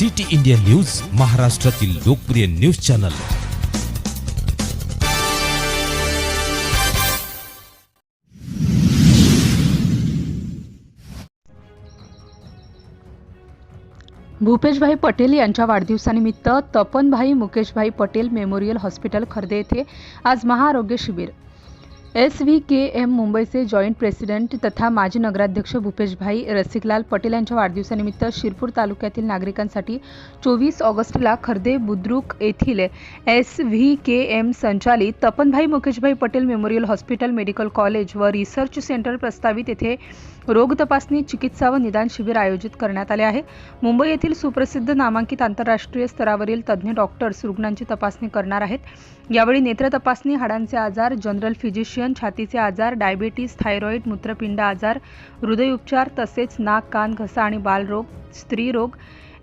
City India news महाराष्ट्रातील लोकप्रिय news channel. Bhupeshbhai Patel यांच्या वाढदिवसानिमित्त तपनभाई मुकेशभाई पटेल मेमोरियल हॉस्पिटल खर्दे येथे आज महाआरोग्य शिबिर. एस व्ही के एम मुंबईचे जॉईंट प्रेसिडेंट तथा माजी नगराध्यक्ष भूपेशभाई रसिकलाल पटेल यांच्या वाढदिवसानिमित्त शिरपूर तालुक्यातील नागरिकांसाठी चोवीस ऑगस्टला खर्दे बुद्रुक येथील एस व्ही के एम संचालित Tapanbhai Mukeshbhai Patel memorial hospital medical college व रिसर्च सेंटर प्रस्तावित येथे रोग तपासणी चिकित्सा व निदान शिबिर आयोजित करण्यात आले आहे. मुंबई येथील सुप्रसिद्ध नामांकित आंतरराष्ट्रीय स्तरावरील तज्ज्ञ डॉक्टर्स रुग्णांची तपासणी करणार आहेत. यावेळी नेत्र तपासणी हाडांचे आजार जनरल फिजिशियन छातीचे आजार डायबेटीस थायरॉईड मूत्रपिंड आजार हृदयोपचार तसेच नाक कान घसा आणि बालरोग स्त्रीरोग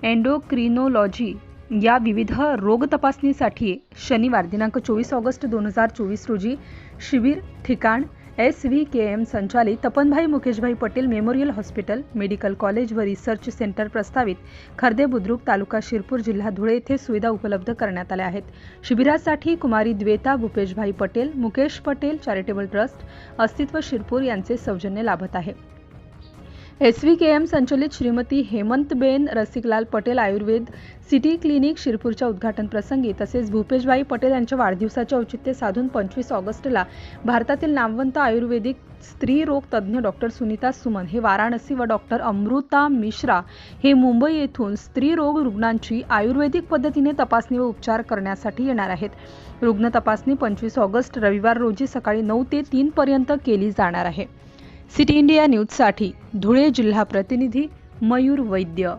एन्डोक्रिनोलॉजी या विविध रोग तपासणीसाठी शनिवार दिनांक चोवीस ऑगस्ट दोन हजार चोवीस रोजी शिबिर ठिकाण एस व्ही के एम संचालित Tapanbhai Mukeshbhai Patel memorial hospital medical college व रिसर्च सेंटर प्रस्तावित खर्दे बुद्रुक तालुका शिरपूर जिल्हा धुळे येथे सुविधा उपलब्ध करण्यात आल्या आहेत. शिबिरासाठी कुमारी द्वेता भूपेशभाई पटेल मुकेश पटेल चॅरिटेबल ट्रस्ट अस्तित्व शिरपूर यांचे सौजन्य लाभत आहे. एस व्ही के एम संचलित श्रीमती हेमंतबेन रसिकलाल पटेल आयुर्वेद सिटी क्लिनिक शिरपूरच्या उद्घाटन प्रसंगी तसेच भूपेशबाई पटेल यांच्या वाढदिवसाचे औचित्य साधून पंचवीस ऑगस्टला भारतातील नामवंत आयुर्वेदिक स्त्री रोग तज्ज्ञ डॉक्टर सुनीता सुमन हे वाराणसी व डॉक्टर अमृता मिश्रा हे मुंबई येथून स्त्री रोग रुग्णांची आयुर्वेदिक पद्धतीने तपासणी व उपचार करण्यासाठी येणार आहेत. रुग्ण तपासणी पंचवीस ऑगस्ट रविवार रोजी सकाळी नऊ ते तीन पर्यंत केली जाणार आहे. सिटी इंडिया न्यूजसाठी धुळे जिल्हा प्रतिनिधी मयूर वैद्य.